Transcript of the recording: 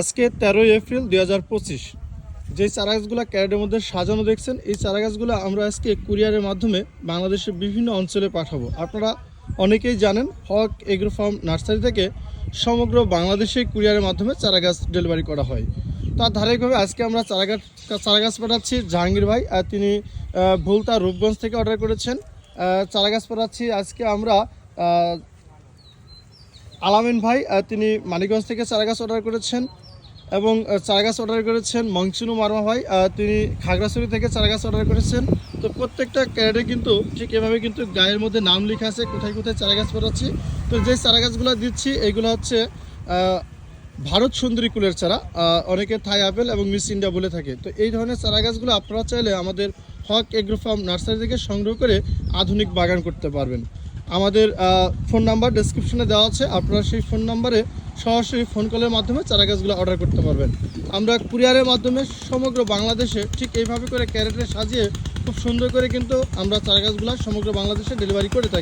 আজকে তেরোই এপ্রিল দুই হাজার পঁচিশ। যে চারাগাছগুলো ক্যারেটের মধ্যে সাজানো দেখছেন, এই চারাগাছগুলো আমরা আজকে কুরিয়ারের মাধ্যমে বাংলাদেশের বিভিন্ন অঞ্চলে পাঠাবো। আপনারা অনেকেই জানেন, হক এগ্রো ফার্ম নার্সারি থেকে সমগ্র বাংলাদেশে কুরিয়ারের মাধ্যমে চারাগাছ ডেলিভারি করা হয়। তার ধারাবাহিকভাবে আজকে আমরা চারাগাছ চারাগাছ পাঠাচ্ছি জাহাঙ্গীর ভাই, আর তিনি ভুলতা রূপগঞ্জ থেকে অর্ডার করেছেন। চারাগাছ পাঠাচ্ছি আজকে আমরা আলামিন ভাই তিনি মানিকগঞ্জ থেকে চারাগাছ অর্ডার করেছেন। এবং চারাগাছ অর্ডার করেছেন মংসুনু মারমা ভাই তিনি খাগড়াছড়ি থেকে চারাগাছ অর্ডার করেছেন। তো প্রত্যেকটা ক্যারেটে কিন্তু ঠিক এভাবে কিন্তু গায়ের মধ্যে নাম লেখা আছে, কোথায় কোথায় চারাগাছ পাঠাচ্ছি তো যে চারাগাছগুলো দিচ্ছি, এগুলো হচ্ছে ভারত সুন্দরী কুলের চারা। অনেকে থাই আপেল এবং মিস ইন্ডিয়া বলে থাকে। তো এই ধরনের চারাগাছগুলো আপনারা চাইলে আমাদের হক এগ্রো ফার্ম নার্সারি থেকে সংগ্রহ করে আধুনিক বাগান করতে পারবেন। আমাদের ফোন নাম্বার ডেসক্রিপশনে দেওয়া আছে। আপনারা সেই ফোন নাম্বারে সরাসরি ফোন কলের মাধ্যমে চারা গাছগুলো অর্ডার করতে পারবেন। আমরা কুরিয়ারের মাধ্যমে সমগ্র বাংলাদেশে ঠিক এইভাবে করে ক্যারেটে সাজিয়ে খুব সুন্দর করে কিন্তু আমরা চারা গাছগুলো সমগ্র বাংলাদেশে ডেলিভারি করে থাকি।